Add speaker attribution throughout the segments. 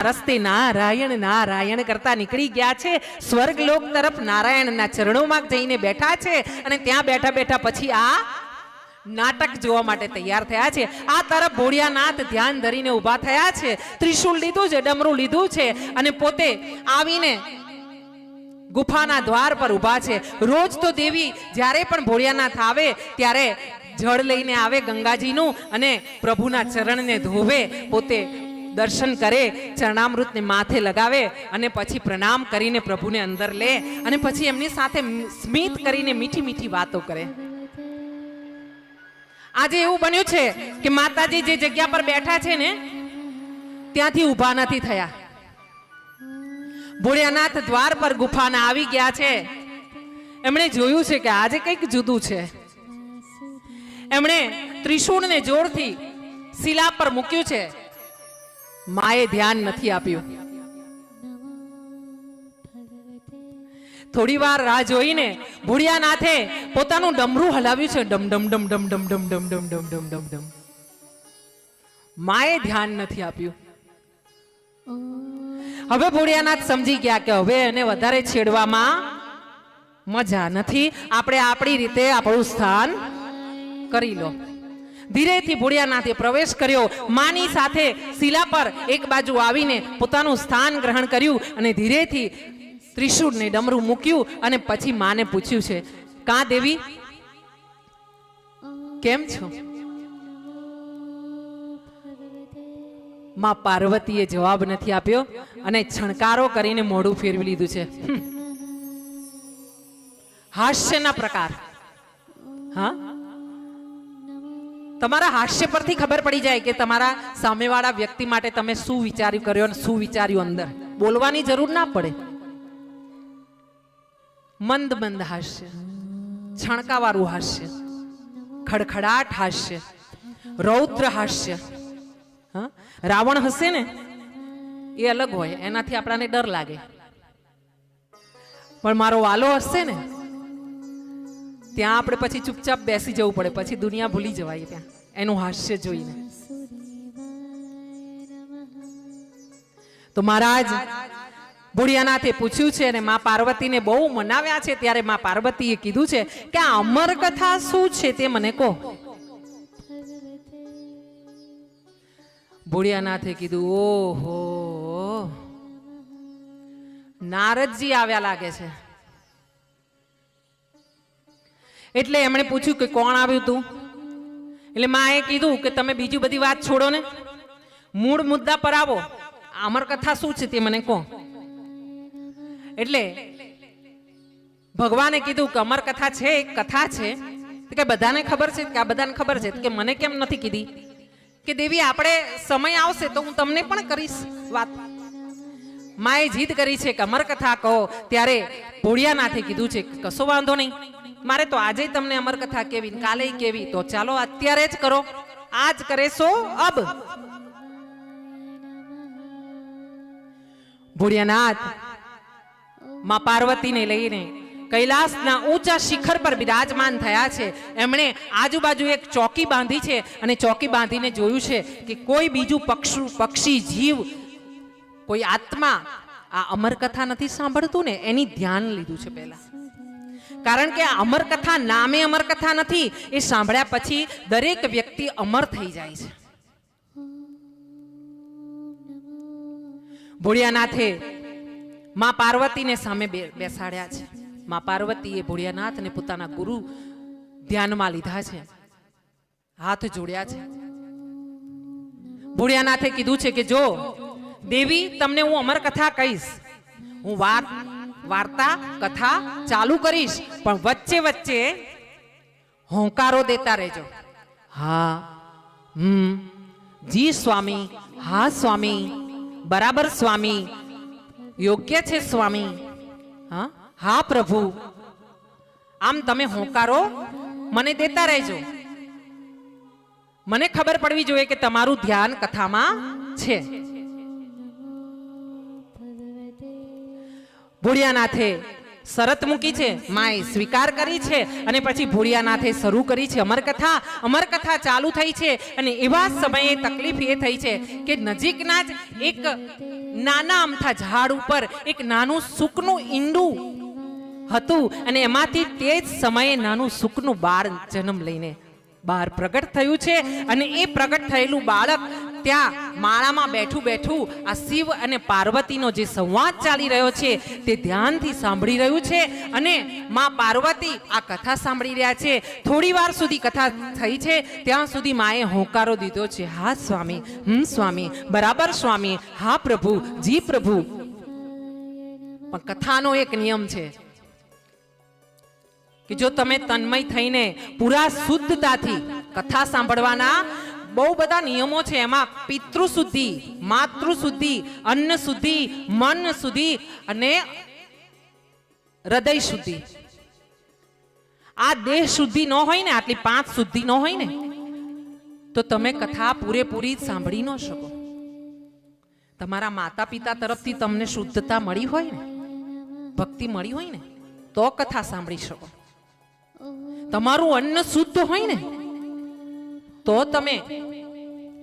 Speaker 1: રસ્તે નારાયણ નારાયણ કરતા નીકળી ગયા છે. સ્વર્ગલોક તરફ નારાયણના ચરણોમાં જઈને બેઠા છે અને ત્યાં બેઠા બેઠા પછી આ નાટક જોવા માટે તૈયાર થયા છે. આ તરફ ભોળિયાનાથ ધ્યાન ધરીને ઊભા થયા છે. ત્રિશુલ લીધું છે, ડમરું લીધું છે અને પોતે આવીને ગુફાના દ્વાર પર ઊભા છે. રોજ તો દેવી જ્યારે પણ ભોળિયાનાથ આવે ત્યારે જળ લઈને આવે ગંગાજીનું અને પ્રભુના ચરણને ધોવે પોતે દર્શન કરે, ચરણામૃતને માથે લગાવે અને પછી પ્રણામ કરીને પ્રભુને અંદર લે અને પછી એમની સાથે સ્મિત કરીને મીઠી મીઠી વાતો કરે. આજે એવું બન્યું છે કે માતાજી જે જગ્યા પર બેઠા છે ને, ત્યાંથી ઊભા નથી થયા. ભોળિયાનાથ દ્વાર પર ગુફાના આવી ગયા છે. એમણે જોયું છે કે આજે કંઈક જુદું છે. એમણે ત્રિશૂળને જોરથી શિલા પર મૂક્યું છે. માએ ધ્યાન નથી આપ્યું થોડી વાર રાહ જોઈને ભોળિયાનાથે પોતાનું ડમરું હલાવ્યું છે ડમ ડમ ડમ ડમ ડમ ડમ ડમ ડમ ડમ ડમ ડમ ડમ માએ ધ્યાન નથી આપ્યું હવે ભૂડિયાનાથ સમજી ગયા કે હવે એને વધારે છેડવામાં મજા નથી આપણે આપણી રીતે આપણું સ્થાન કરી લો ધીરેથી ભૂડિયાનાથે પ્રવેશ કર્યો. માની સાથે શિલા પર એક બાજુ આવીને પોતાનું સ્થાન ગ્રહણ કર્યું અને ધીરેથી ત્રિશુળને ડમરું મૂક્યું અને પછી માને પૂછ્યું છે, કા દેવી? કેમ છો? માં પાર્વતીએ જવાબ નથી આપ્યો અને છણકારો કરીને મોઢું ફેરવી લીધું છે. હાસ્યના પ્રકાર. હા? તમારા હાસ્ય પરથી ખબર પડી જાય કે તમારા સામેવાળા વ્યક્તિ માટે તમે શું વિચાર્યું કર્યો અને શું વિચાર્યું અંદર. બોલવાની જરૂર ના પડે. મંદ મંદ હાસ્ય, છણકાવાળું હાસ્ય, ખડખડાટ હાસ્ય, રૌદ્ર હાસ્ય. રાવણ હશે ને? એ અલગ હોય, એનાથી આપણાને ડર લાગે. પણ મારો વાલો હશે ને? ત્યાં આપણે પછી ચૂપચાપ બેસી જવું પડે, પછી દુનિયા ભૂલી જવાય ત્યાં. એનું હાસ્ય જોઈને. તો મહારાજ ભુડિયાનાથે પૂછ્યું છે અને મા પાર્વતીને બહુ મનાવ્યા છે, ત્યારે મા પાર્વતીએ કીધું છે કે આ અમર કથા શું છે તે મને કહો. ભુડિયાનાથે કીધું, ઓહો, નારદજી આવ્યા લાગે છે. એટલે એમણે પૂછ્યું કે કોણ આવ્યું તું? એટલે માએ કીધું કે તમે બીજી બધી વાત છોડો ને મૂળ મુદ્દા પર આવો. અમર કથા શું છે તે મને કહો. એટલે ભગવાને કીધું કે અમર કથા છે, એક કથા છે. કે બધાને ખબર છે? કે આ બધાને ખબર છે? કે મને કેમ નથી કીધી? કે દેવી આપણે સમય આવશે તો હું તમને પણ કરીશ વાત. માએ જીદ કરી છે કે અમર કથા કહો. ત્યારે ભોળિયાનાથે કીધું છે કશો વાંધો નહીં. મારે તો આજે તમને અમરકથા કેવી કાલે કેવી? તો ચાલો અત્યારે જ કરો. આજ કરે સો અબ. ભૂડિયાનાથમાં પાર્વતીને લઈને કૈલાસના ઊંચા શિખર પર બિરાજમાન થયા છે. એમણે આજુબાજુ એક ચોકી બાંધી છે અને ચોકી બાંધીને જોયું છે કે કોઈ બીજું પક્ષુ, પક્ષી, જીવ, કોઈ આત્મા આ અમરકથા નથી સાંભળતું ને? એની ધ્યાન લીધું છે પહેલા. કારણ કે અમરકથા નામે અમરકથા નથી, એ સાંભળ્યા પછી દરેક વ્યક્તિ અમર થઈ જાય છે. ભોળિયાનાથે માં પાર્વતીને સામે બેસાડ્યા છે. માં પાર્વતીએ ભોળિયાનાથને પોતાના ગુરુ ધ્યાનમાં લીધા છે. હાથ જોડ્યા છે. ભોળિયાનાથે કીધું છે કે જો, દેવી, તમને હું અમર કથા કહીશ. હું વાત વાર્તા, કથા ચાલુ કરીશ. પણ વચ્ચે વચ્ચે હોંકારો દેતા રહેજો. હા, હમ, જી સ્વામી, હા સ્વામી, બરાબર સ્વામી, યોગ્ય છે સ્વામી. હા હા પ્રભુ. આમ તમે હોંકારો મને દેતા રહેજો. મને ખબર પડવી જોઈએ કે તમારું ધ્યાન કથામાં છે. ભોળિયાનાથે શરત મૂકી છે, માએ સ્વીકાર કરી છે અને પછી ભોળિયાનાથે શરૂ કરી છે. અમરકથા અમરકથા ચાલુ થઈ છે અને એવા સમયે તકલીફ એ થઈ છે કે નજીકના જ એક નાના અમથા ઝાડ ઉપર એક નાનું સુકનું ઈંડું હતું અને એમાંથી તે જ સમયે નાનું સુકનું બાળ જન્મ લઈને બહાર પ્રગટ થયું છે અને એ પ્રગટ થયેલું બાળક ત્યાં માળામાં બેઠું બેઠું આ શિવ અને પાર્વતીનો જે સંવાદ ચાલી રહ્યો છે તે ધ્યાનથી સાંભળી રહ્યું છે અને માં પાર્વતી આ કથા સાંભળી રહ્યા છે. થોડી વાર સુધી કથા થઈ છે, ત્યાં સુધી માએ હોંકારો દીધો છે. હા સ્વામી, હમ સ્વામી, બરાબર સ્વામી, હા પ્રભુ, જી પ્રભુ. પણ કથાનો એક નિયમ છે કે જો તમે તન્મય થઈને પૂરા શુદ્ધતાથી કથા સાંભળવાના બહુ બધા નિયમો છે એમાં પિતૃ શુદ્ધિ માતૃ શુદ્ધિ અન્ન શુદ્ધિ મન શુદ્ધિ અને હૃદય શુદ્ધિ આ દેહ શુદ્ધિ ન હોય ને, આટલી પાંચ શુદ્ધિ ન હોય ને, તો તમે કથા પૂરેપૂરી સાંભળી ન શકો. તમારા માતા પિતા તરફથી તમને શુદ્ધતા મળી હોય ને, ભક્તિ મળી હોય ને, તો કથા સાંભળી શકો. તમારું અન્ન શુદ્ધ હોય ને તો તમે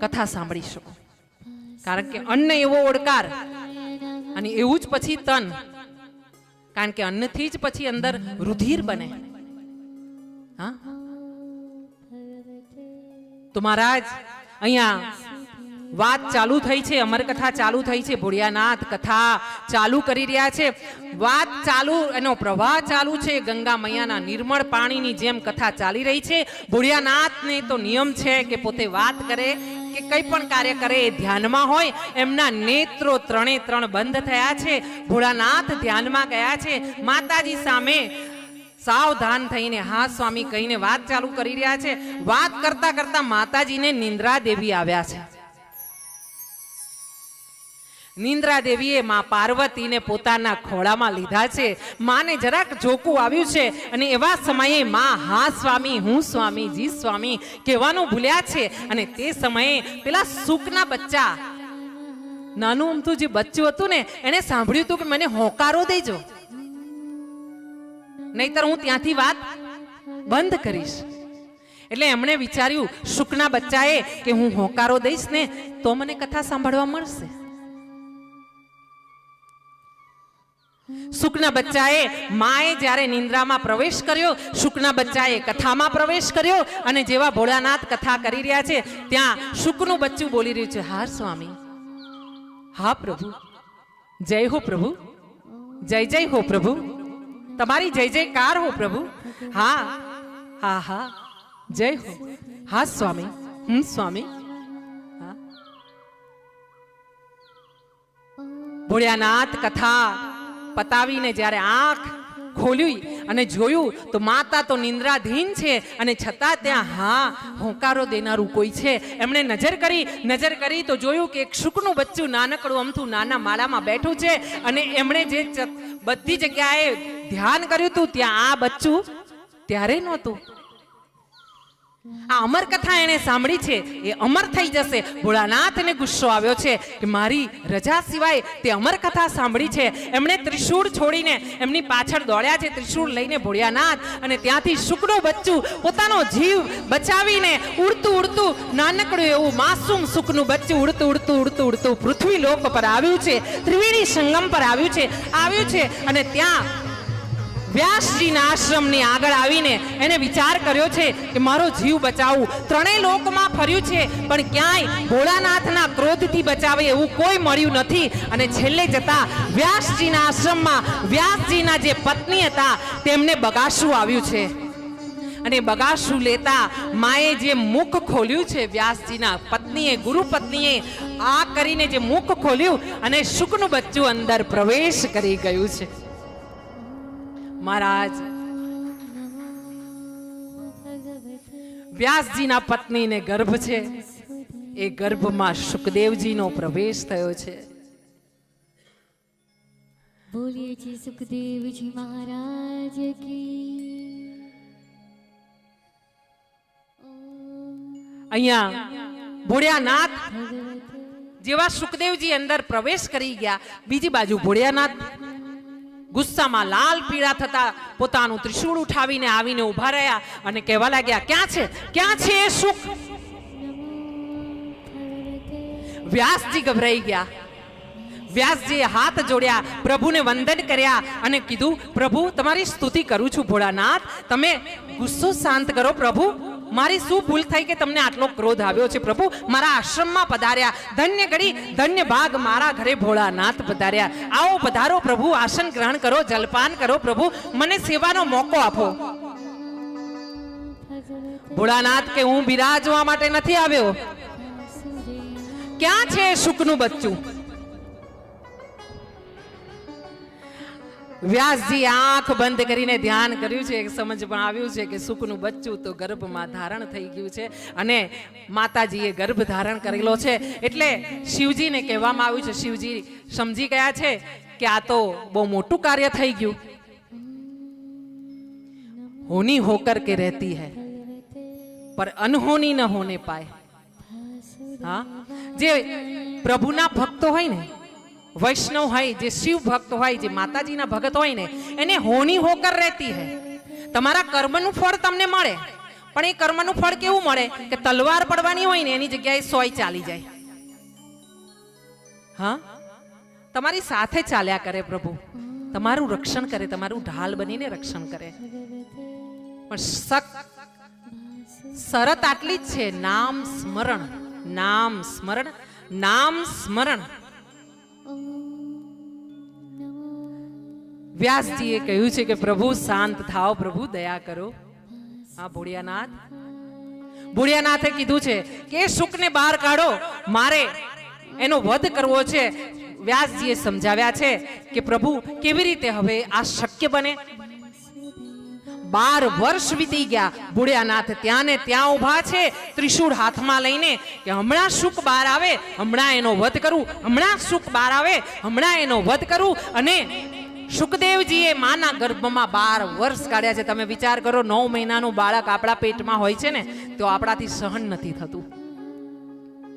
Speaker 1: કથા સાંભળી શકો. કારણ કે અન્ન એવો ઓડકાર અને એવું જ પછી તન. કારણ કે અન્નથી જ પછી અંદર રુધિર બને. હા? તો મહારાજ, અહીંયા વાત ચાલુ થઈ છે અમર કથા ચાલુ થઈ છે, ભોળિયાનાથ કથા ચાલુ કરી રહ્યા છે. વાત ચાલુ, એનો પ્રવાહ ચાલુ છે, ગંગા મૈયાના નિર્મળ પાણીની જેમ કથા ચાલી રહી છે. ભોળિયાનાથને તો નિયમ છે કે પોતે વાત કરે, કે કંઈ પણ કાર્ય કરે એ ધ્યાનમાં હોય. એમના નેત્રો ત્રણે ત્રણ બંધ થયા છે. ભોળાનાથ ધ્યાનમાં ગયા છે. માતાજી સામે સાવધાન થઈને, હા સ્વામી કહીને વાત ચાલુ કરી રહ્યા છે. વાત કરતા કરતા માતાજીને નિંદ્રા દેવી આવ્યા છે. નિંદ્રા દેવીએ માં પાર્વતીને પોતાના ખોળામાં લીધા છે. માને જરાક જોકું આવ્યું છે અને એવા સમયે માં, હા સ્વામી, હું સ્વામી, જી સ્વામી, કહેવાનું ભૂલ્યા છે. અને તે સમયે પેલા સુકના બચ્ચા, નાનું અમથું જે બચ્ચું હતું ને એને સાંભળ્યું હતું કે મને હોકારો દેજો. નહીતર હું ત્યાંથી વાત બંધ કરીશ. એટલે એમણે વિચાર્યું શુકના બચ્ચાએ કે હું હોકારો દઈશ ને, તો મને કથા સાંભળવા મળશે. શુકના બચ્ચાએ માએ જ્યારે નિંદ્રામાં પ્રવેશ કર્યો શુકના બચ્ચાએ કથામાં પ્રવેશ કર્યો અને જેવા ભોળાનાથ કથા કરી રહ્યા છે, ત્યાં શુકનું બચ્ચું બોલી રહ્યું છે હા સ્વામી, હા પ્રભુ, જય હો પ્રભુ, જય જય હો પ્રભુ, તમારી જય જયકાર હો પ્રભુ, હા હા હા, જય હો, હા સ્વામી, હમ સ્વામી. ભોળિયાનાથ કથા પતાવીને જ્યારે આંખ ખોલી અને જોયું તો માતા તો નિંદ્રાધીન છે અને છતાં ત્યાં, હા, હોંકારો દેનારું કોઈ છે. એમણે નજર કરી નજર કરી તો જોયું કે એક શુકનું બચ્ચું નાનકડું અમથું નાના માળામાં બેઠું છે અને એમણે જે બધી જગ્યાએ ધ્યાન કર્યું હતું, ત્યાં આ બચ્ચું ત્યારે નહોતું. આ અમર કથા એણે સાંભળી છે. એ અમર થઈ જશે. ભોળાનાથને ગુસ્સો આવ્યો છે કે મારી રજા સિવાય તે અમર કથા સાંભળી છે. એમણે ત્રિશૂળ છોડીને એમની પાછળ દોડ્યા છે. ત્રિશૂળ લઈને ભોળિયાનાથ અને ત્યાંથી શુકનું બચ્ચું પોતાનો જીવ બચાવીને ઉડતું ઉડતું નાનકડું એવું માસૂમ સુખનું બચ્ચું ઉડતું ઉડતું ઉડતું ઉડતું પૃથ્વી લોક પર આવ્યું છે. ત્રિવેણી સંગમ પર આવ્યું છે. આવ્યું છે અને ત્યાં વ્યાસજીના આશ્રમની આગળ આવીને એને વિચાર કર્યો છે કે મારો જીવ બચાવવું ત્રણેય લોકમાં ફર્યું છે, પણ ક્યાંય ભોળાનાથના ક્રોધથી બચાવે એવું કોઈ મળ્યું નથી. અને છેલ્લે જતા વ્યાસજીના આશ્રમમાં વ્યાસજીના જે પત્ની હતા, તેમને બગાસું આવ્યું છે. અને બગાસું લેતા માએ જે મુખ ખોલ્યું છે વ્યાસજીના પત્નીએ ગુરુ પત્નીએ આ કરીને જે મુખ ખોલ્યું અને શુકનું બચ્ચું અંદર પ્રવેશ કરી ગયું છે. મહારાજ. વ્યાસજીના પત્નીને ગર્ભ છે. એ ગર્ભમાં સુખદેવજીનો પ્રવેશ થયો છે.
Speaker 2: બોલીએ છીએ સુખદેવજી મહારાજ કી.
Speaker 1: અહીંયા ભોળ્યાનાથ જેવા સુખદેવજી અંદર પ્રવેશ કરી ગયા. બીજી બાજુ ભોળિયાનાથ ગુસ્સામાં લાલ પીળા થતા પોતાનું ત્રિશૂળ ઉઠાવીને આવીને ઊભા રહ્યા અને કહેવા લાગ્યા, ક્યાં છે? ક્યાં છે એ સુખ? વ્યાસજી ગભરાઈ ગયા. વ્યાસજીએ હાથ જોડ્યા, પ્રભુને વંદન કર્યા અને કીધું, પ્રભુ, તમારી સ્તુતિ કરું છું, ભોળાનાથ. તમે ગુસ્સો શાંત કરો, પ્રભુ. મારી શું ભૂલ થઈ કે તમને આટલો ક્રોધ આવ્યો છે? પ્રભુ, મારા આશ્રમમાં પધાર્યા. ધન્ય ઘડી ધન્ય ભાગ મારા ઘરે ભોળાનાથ પધાર્યા. આવો પધારો પ્રભુ, આસન ગ્રહણ કરો, જલપાન કરો પ્રભુ. મને સેવાનો મોકો આપો. ભોળાનાથ કે હું બિરાજવા માટે નથી આવ્યો? ક્યાં છે શુકનું બચ્ચું? વ્યાસજી આંખ બંધ કરીને ધ્યાન કર્યું છે સમજમાં આવ્યું છે કે સુખનું બચ્ચું તો ગર્ભમાં ધારણ થઈ ગયું છે અને માતાજીએ ગર્ભ ધારણ કરેલો છે. એટલે શિવજીને કહેવામાં આવ્યું છે, શિવજી સમજી ગયા છે કે આ તો બહુ મોટું કાર્ય થઈ ગયું. હોની હોકર કે રહેતી હૈ, પર અનહોની ન હોને પાય. હા? જે પ્રભુના ભક્તો હોય ને વૈષ્ણવ હોય, જે શિવ ભક્ત હોય, જે માતાજીના ભગત હોય ને, એને હોની હોકર રહેતી હે. તમારા કર્મનું ફળ તમને મળે. પણ એ કર્મનું ફળ કેવું મળે? કે તલવાર પડવાની હોય ને, એની જગ્યાએ સોય ચાલી જાય. હા? તમારી સાથે ચાલ્યા કરે પ્રભુ. તમારું રક્ષણ કરે, તમારું ઢાલ બનીને રક્ષણ કરે. પણ સક, શરત આટલી જ છે. નામ સ્મરણ નામ સ્મરણ નામ સ્મરણ. વ્યાસજીએ કહ્યું છે કે પ્રભુ શાંત થાઓ, પ્રભુ દયા કરો. હા, ભોળિયાનાથ? ભોળિયાનાથે કીધું છે કે શુકને બહાર કાઢો. મારે એનો વધ કરવો છે. વ્યાસજીએ સમજાવ્યા છે કે પ્રભુ, કેવી રીતે હવે આ શક્ય બને? બાર વર્ષ વીતી ગયા. ભોળિયાનાથ ત્યાં ને ત્યાં ઊભા છે. ત્રિશૂળ હાથમાં લઈને કે હમણાં સુખ બહાર આવે, હમણાં એનો વધ કરું, હમણાં સુખ બહાર આવે, હમણાં એનો વધ કરું અને સુખદેવજીએ માના ગર્ભમાં બાર વર્ષ કાઢ્યા છે. તમે વિચાર કરો, નવ મહિનાનું બાળક આપણા પેટમાં હોય છે ને, તો આપણાથી સહન નથી થતું.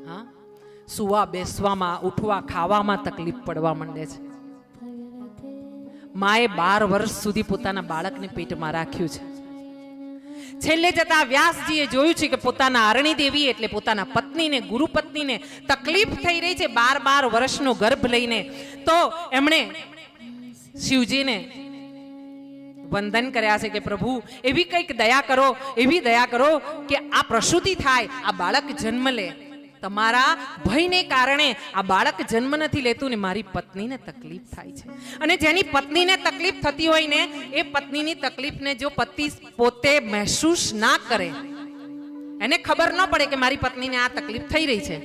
Speaker 1: હા? સુવા બેસવામાં, ઉઠવા ખાવામાં તકલીફ પડવા માંડે છે. માએ બાર વર્ષ સુધી પોતાના બાળકને પેટમાં રાખ્યું છે. છેલ્લે જતા વ્યાસજીએ જોયું છે કે પોતાના અરણી દેવી એટલે પોતાના પત્નીને ગુરુ પત્નીને તકલીફ થઈ રહી છે બાર બાર વર્ષનો ગર્ભ લઈને. તો એમણે શિવજીને વંદન કર્યા છે કે પ્રભુ, એવી કંઈક દયા કરો, એવી દયા કરો કે આ પ્રસૂતિ થાય, આ બાળક જન્મ લે. તમારા ભયને કારણે આ બાળક જન્મ નથી લેતું ને મારી પત્નીને તકલીફ થાય છે. અને જેની પત્નીને તકલીફ થતી હોય ને, એ પત્નીની તકલીફને જો પતિ પોતે મહેસૂસ ના કરે, એને ખબર ન પડે કે મારી પત્નીને આ તકલીફ થઈ રહી છે.